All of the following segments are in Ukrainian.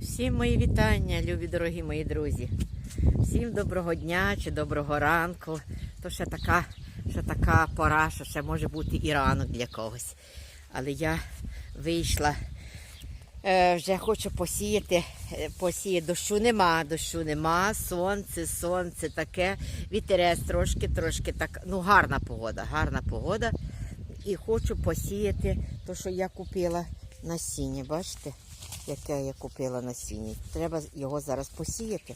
Всім мої вітання, любі дорогі мої друзі. Всім доброго дня чи доброго ранку. То ще така, ще така пора, що ще може бути і ранок для когось. Але я вийшла, е, вже хочу посіяти. е, Посіяти. Дощу нема, дощу нема, сонце, сонце таке, вітерець трошки, трошки так. Ну, гарна погода, гарна погода. І хочу посіяти те, що я купила насіння. Бачите? Яке я купила насіння. Треба його зараз посіяти.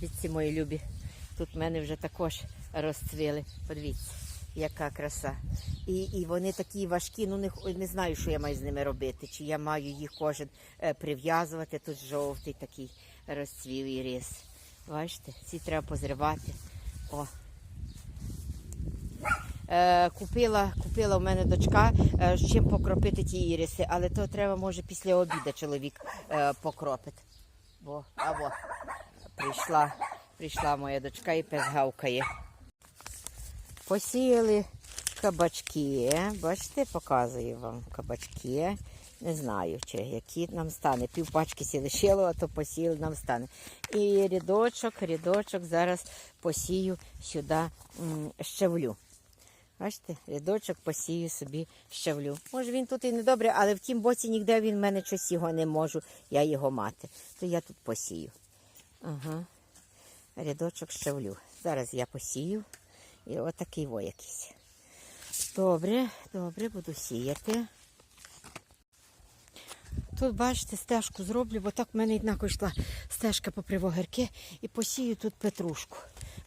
Дивіться, мої любі. Тут в мене вже також розцвіли. Подивіться, яка краса. І, і вони такі важкі, ну не, не знаю, що я маю з ними робити. Чи я маю їх кожен е, прив'язувати. Тут жовтий такий розцвів і рис. Бачите, ці треба позривати. О, купила, купила в мене дочка, е, з чим покропити ті іриси, але то треба, може, після обіду чоловік е, покропить. Бо, або прийшла, прийшла моя дочка і пес гавкає. Посіяли кабачки. Бачите, показую вам кабачки. Не знаю, чи які нам стане. Пів пачки сі лишило, а то посіяли нам стане. І рядочок, рядочок зараз посію сюди м, щавлю. Бачите, рядочок посію собі щавлю. Може він тут і не добре, але в тім боці ніде він в мене щось його не можу, я його мати. То я тут посію. Ага. Рядочок щавлю. Зараз я посію. І отакий во якийсь. Добре, добре, буду сіяти. Тут, бачите, стежку зроблю, бо так в мене однаково йшла стежка попри вогірки і посію тут петрушку.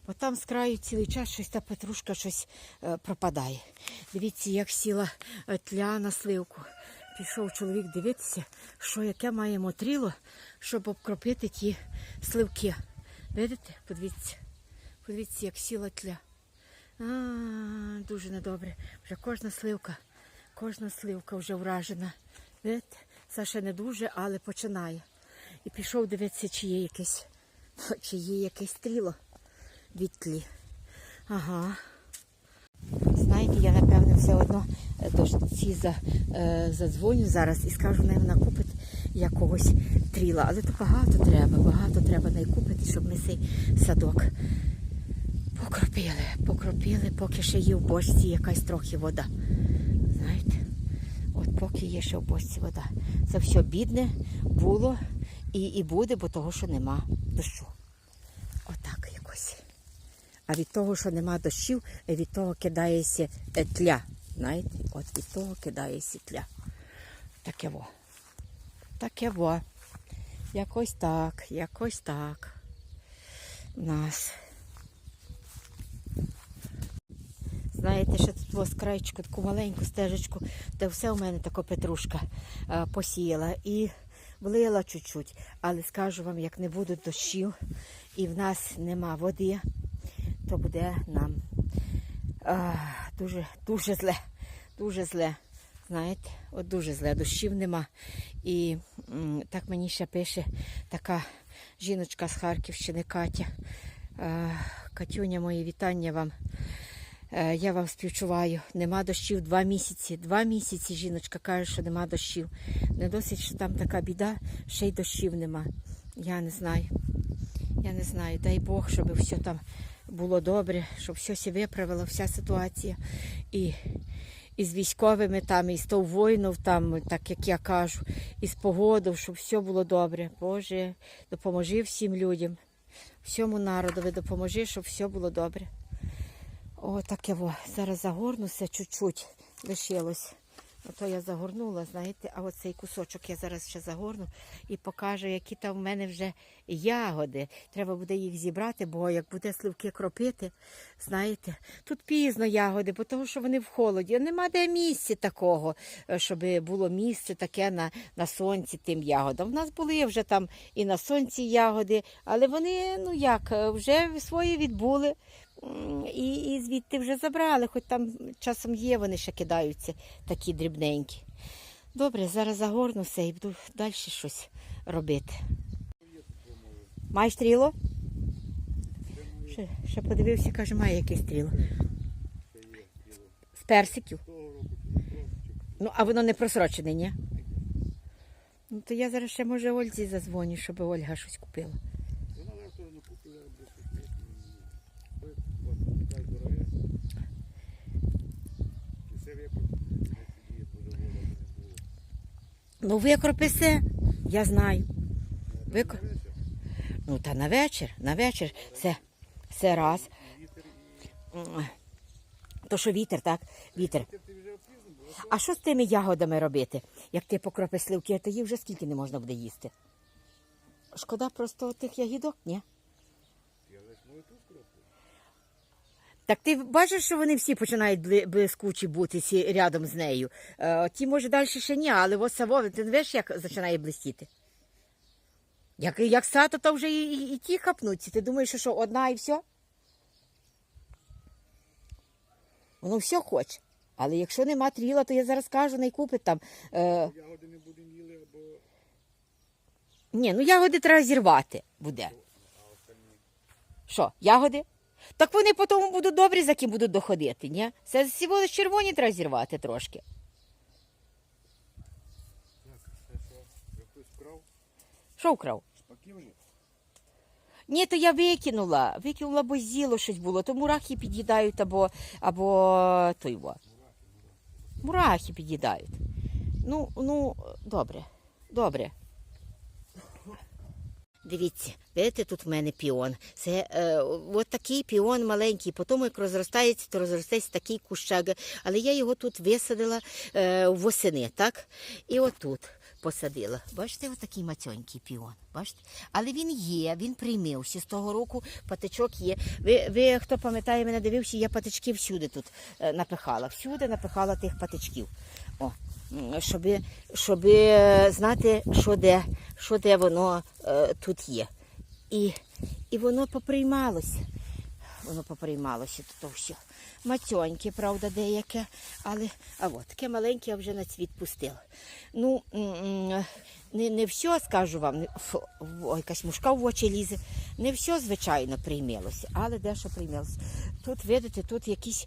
Бо там з краю цілий час щось та петрушка щось е, пропадає. Дивіться, як сіла е, тля на сливку. Пішов чоловік дивитися, що яке має мотріло, щоб обкропити ті сливки. Видите? Подивіться. Подивіться, як сіла тля. А, дуже недобре. Вже кожна сливка, кожна сливка вже вражена. Видите? Це ще не дуже, але починає. І пішов дивитися, чи є якесь, чи є якесь стріло від тлі. Ага. Знаєте, я напевне все одно е, до ці за, е, задзвоню зараз і скажу, не вона купить якогось тріла. Але то багато треба, багато треба не купити, щоб ми цей садок покропили. Покропили, поки ще є в бочці якась трохи вода. Знаєте, от поки є ще в бочці вода. Це все бідне було і, і буде, бо того, що нема дощу. Отак якось. А від того, що нема дощів, від того кидається е, тля. Знаєте, от від того кидається тля. Таке во. Таке во. Якось так, якось так. У нас. Знаєте, що тут ось таку маленьку стежечку, де все у мене така петрушка е, посіяла і влила чуть-чуть. Але скажу вам, як не буде дощів і в нас нема води, то буде нам а, дуже, дуже зле. Дуже зле. Знаєте, от дуже зле, дощів нема. І м, так мені ще пише така жіночка з Харківщини Катя. Е, Катюня, мої вітання вам. Е, Я вам співчуваю. Нема дощів два місяці. Два місяці жіночка каже, що нема дощів. Не досить, що там така біда, ще й дощів нема. Я не знаю. Я не знаю. Дай Бог, щоб все там було добре, щоб все се виправило, вся ситуація. І, і з військовими там, і з того воїнів там, так як я кажу, і з погодою, щоб все було добре. Боже, допоможи всім людям, всьому народові допоможи, щоб все було добре. О, таке во. Зараз загорнуся чуть-чуть лишилось. Ото я загорнула, знаєте, а оцей кусочок я зараз ще загорну і покажу, які там в мене вже ягоди. Треба буде їх зібрати, бо як буде сливки кропити, знаєте, тут пізно ягоди, бо того, що вони в холоді. Нема де місця такого, е, щоб було місце таке на, на сонці тим ягодам. У нас були вже там і на сонці ягоди, але вони, ну як, е, вже свої відбули. І, і звідти вже забрали, хоч там часом є, вони ще кидаються такі дрібненькі. Добре, зараз загорнуся і буду далі щось робити. Маєш стріло? Ще, ще подивився, каже, має якесь стріло. З персиків. Ну, а воно не просрочене, ні? Ну, то я зараз ще може Ользі зазвоню, щоб Ольга щось купила. Вона завтра не купила без копійки. Ой, от, дай дороге. І це випадку не сидіє, буде вода, не було. Ну, викропи я знаю. Вечір, Ну, та на вечір, на вечір. Все, все раз. То що вітер, так? Вітер. А що з тими ягодами робити? Як ти покропиш сливки, то їх вже скільки не можна буде їсти. Шкода просто тих ягідок, ні? я весною ту скропу. Так ти бачиш, що вони всі починають блискучі бути рядом з нею. Е, ті, може, далі ще ні, але ось саво, ти не бачиш, як починає блистіти? Як, як сато, то вже і, і, і ті хапнуться. Ти думаєш, що, що одна і все? Воно все хоче. Але якщо нема тріла, то я зараз кажу, не купить там. Е, Ягоди не будемо їли, або ні, ну ягоди треба зірвати буде. Що, ягоди? Так вони потім будуть добрі, за ким будуть доходити, ні? Це всього лиш червоні треба зірвати трошки. так, це що? Вкрав? Що вкрав? Ні, то я викинула. Викинула, бо з'їло щось було. То мурахи під'їдають або, або той во. Мурахи під'їдають. Ну, ну, добре, добре. Дивіться, бачите, тут в мене піон. Це е, от такий піон маленький. Потім, як розростається, то розростається такий кущак. Але я його тут висадила е, восени, так? І отут посадила. Бачите, отакий мацьонький піон. Бачите? Але він є, він приймився. З того року патичок є. Ви, ви хто пам'ятає, мене дивився, я патички всюди тут е, напихала. Всюди напихала тих патичків. О, щоб, щоб е, знати, що де, що де воно е, тут є. І, і воно поприймалося. Воно поприймалося тут все. Мацьоньке, правда, деяке, але а от таке маленьке я вже на цвіт пустила. Ну, не, не все, скажу вам, ой, якась мушка в очі лізе. Не все, звичайно, приймалося, але дещо приймалося. Тут, видите, тут якісь,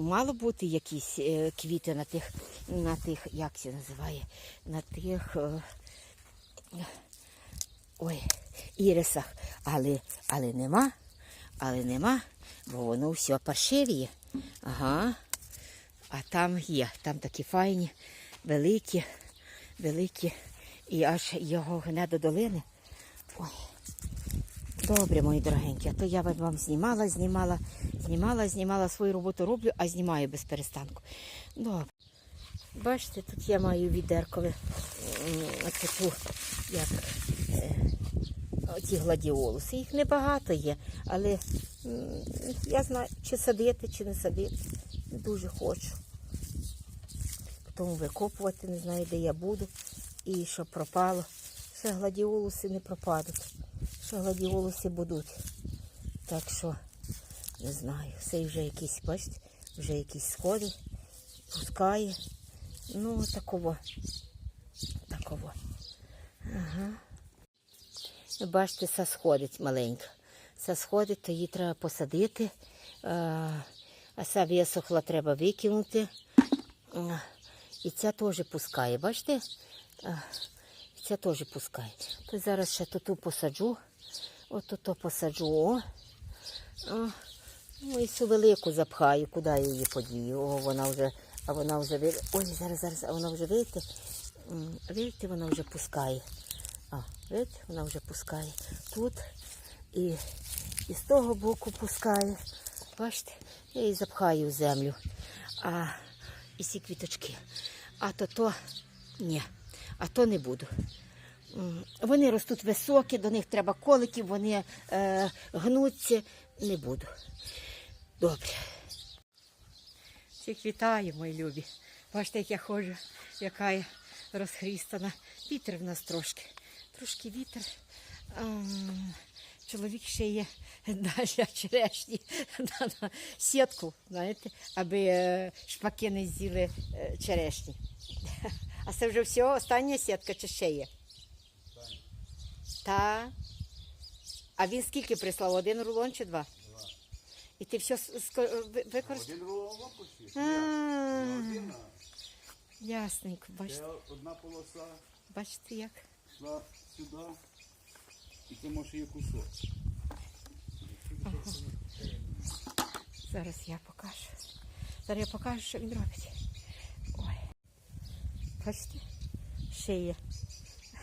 мало бути якісь е, квіти на тих, на тих, як це називає, на тих. Е, ой, ірисах, але, але нема, але нема, бо воно все паршивіє. Ага. А там є, там такі файні, великі, великі, і аж його гне до долини. Ой. Добре, мої дорогенькі, а то я вам знімала, знімала, знімала, знімала свою роботу роблю, а знімаю без перестанку. Добре. Бачите, тут я маю відеркове таку, як е, оці гладіолуси. Їх небагато є, але я знаю, чи садити, чи не садити. Дуже хочу. Тому викопувати, не знаю, де я буду. І щоб пропало. Ще гладіолуси не пропадуть. Ще гладіолуси будуть. Так що, не знаю, цей вже якийсь, бачите, вже якісь сходи, пускає. Ну, такого. Такого. Ага. Бачите, це сходить маленька. Це сходить, то її треба посадити. А, а ця висохла, треба викинути. І ця теж пускає, бачите? А, І ця теж пускає. То зараз ще тут посаджу. От тут посаджу. О. Ну і цю велику запхаю, куди я її подію. О, вона вже, а вона вже Ой, зараз, зараз, а вона вже видите, видите, вона вже пускає. А, видите, вона вже пускає тут і, і з того боку пускає. Бачите, я її запхаю в землю. А і ці квіточки. А то то ні, а то не буду. Вони ростуть високі, до них треба коликів, вони е, гнуться. Не буду. Добре. Всіх вітаю, мої любі. Бачите, як я ходжу, яка я розхрістана. Вітер в нас трошки. Трошки вітер. Ам, Чоловік ще є далі черешні на, сітку, знаєте, аби е, шпаки не з'їли е, черешні. А це вже все, остання сітка чи ще є? Та. А він скільки прислав? Один рулон чи два? Два. І ти все ви- використав? Один рулон почти. Ясненько, бачите, одна полоса бачите як? йшла сюди, і це може є кусок. Зараз я покажу. Зараз я покажу, що він робить. Ой. Бачите? Шиє.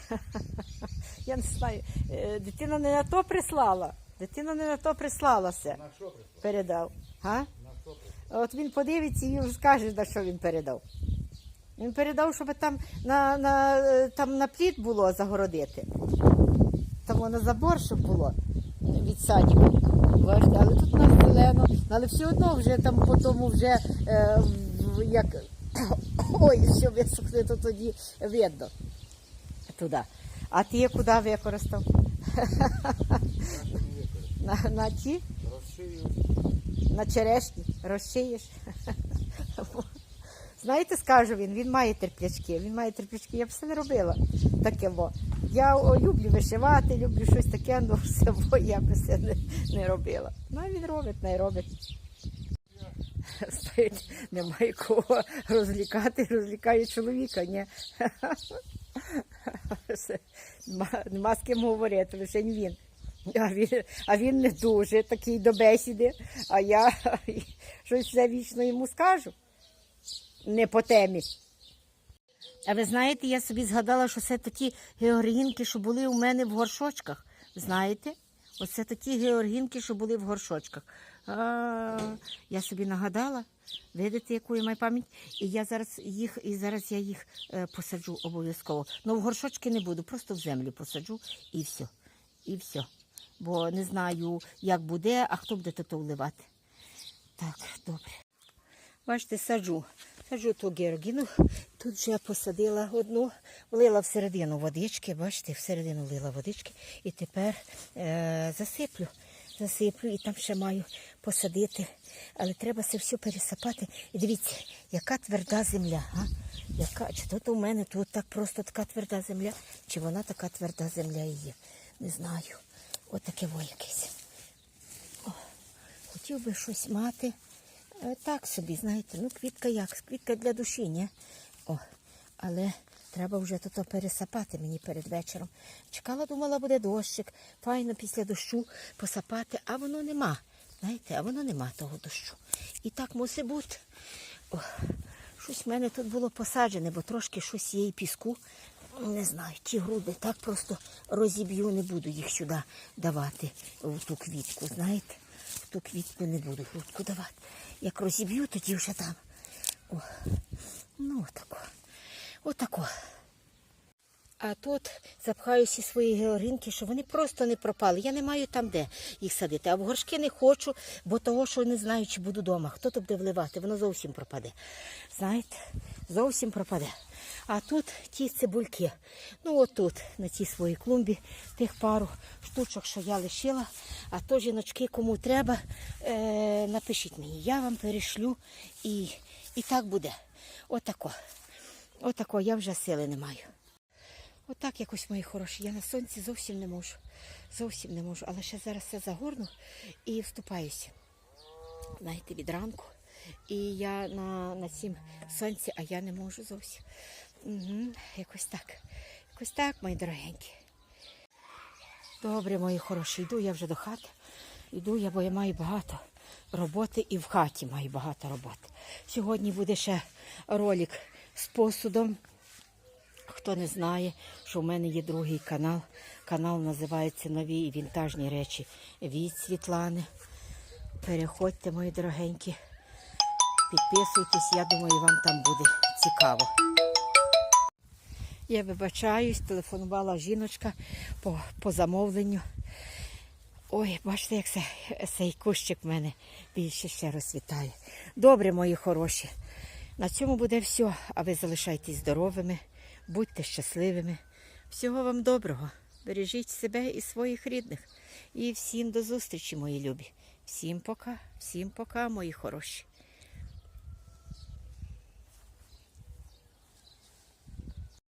Я не знаю. е, Дитина не на то прислала. Дитина не на то прислалася. На що прийшло? Передав. А? От він подивиться і скаже, на що він передав. Він передав, щоб там на, на, е, там на плід було загородити. Там на забор, щоб було від садіку. Бачите, але тут у нас зелено. Але все одно вже там по тому вже е, як ой, що висохне, то тоді видно туди. А ти куди використав? На, на ті? Розшию. На черешні розшиєш. Знаєте, скажу він, він має терплячки, він має терплячки. Я б все не робила таке. Во. Я о, люблю вишивати, люблю щось таке, але все во, я б все не, не робила. Ну, він робить, не робить. Стоїть, немає кого розлікати, розлікає чоловіка, ні. Нема з ким говорити, лише він. А він, а він не дуже такий до бесіди, а я щось все вічно йому скажу. Не по темі. А ви знаєте, я собі згадала, що це такі георгінки, що були у мене в горшочках. Знаєте? Оце такі георгінки, що були в горшочках. А, я собі нагадала, видите, яку я маю пам'ять. І я зараз їх, і зараз я їх е, посаджу обов'язково. Ну, в горшочки не буду, просто в землю посаджу і все. І все. Бо не знаю, як буде, а хто буде то вливати. Так, добре. Бачите, саджу. Саджу ту георгіну. Тут вже я посадила одну, влила всередину водички, бачите, всередину влила водички. І тепер е- засиплю. Засиплю і там ще маю посадити. Але треба це все пересапати. І дивіться, яка тверда земля. А? Яка, чи то в мене тут так просто така тверда земля, чи вона така тверда земля і є. Не знаю. Отаке во якесь. Хотів би щось мати. Е, Так собі, знаєте, ну квітка як? Квітка для душі? О, але треба вже тут пересапати мені перед вечором. Чекала, думала, буде дощик. Файно після дощу посапати, а воно нема. Знаєте, а воно нема того дощу. І так мусить бути. О, щось в мене тут було посаджене, бо трошки щось є і піску. Не знаю, ті груди так просто розіб'ю, не буду їх сюди давати в ту квітку, знаєте. Ту квітку не буду грудку давати. Як розіб'ю, тоді вже там. О, ну отако. Отако. А тут запхаю всі свої георгінки, що вони просто не пропали. Я не маю там де їх садити. А в горшки не хочу, бо того, що не знаю, чи буду вдома. Хто тут буде вливати, воно зовсім пропаде. Знаєте, зовсім пропаде. А тут ті цибульки. Ну, отут, на цій своїй клумбі, тих пару штучок, що я лишила. А то, жіночки, кому треба, е, напишіть мені. Я вам перешлю і, і так буде. Отако. Отако, я вже сили не маю. Отак якось мої хороші. Я на сонці зовсім не можу. Зовсім не можу. Але ще зараз все загорну і вступаюся. Знаєте, від ранку. І я на, на цім сонці, а я не можу зовсім. Угу, якось так. Якось так, мої дорогенькі. Добре, мої хороші, йду я вже до хати. Йду я, бо я маю багато роботи і в хаті маю багато роботи. Сьогодні буде ще ролик з посудом. Хто не знає, що в мене є другий канал. Канал називається Нові і вінтажні речі від Світлани. Переходьте, мої дорогенькі. Підписуйтесь, я думаю, вам там буде цікаво. Я вибачаюсь, телефонувала жіночка по, по замовленню. Ой, бачите, як це, цей кущик в мене більше ще розцвітає. Добре, мої хороші. На цьому буде все. А ви залишайтесь здоровими, будьте щасливими. Всього вам доброго. Бережіть себе і своїх рідних. І всім до зустрічі, мої любі. Всім пока, всім пока, мої хороші.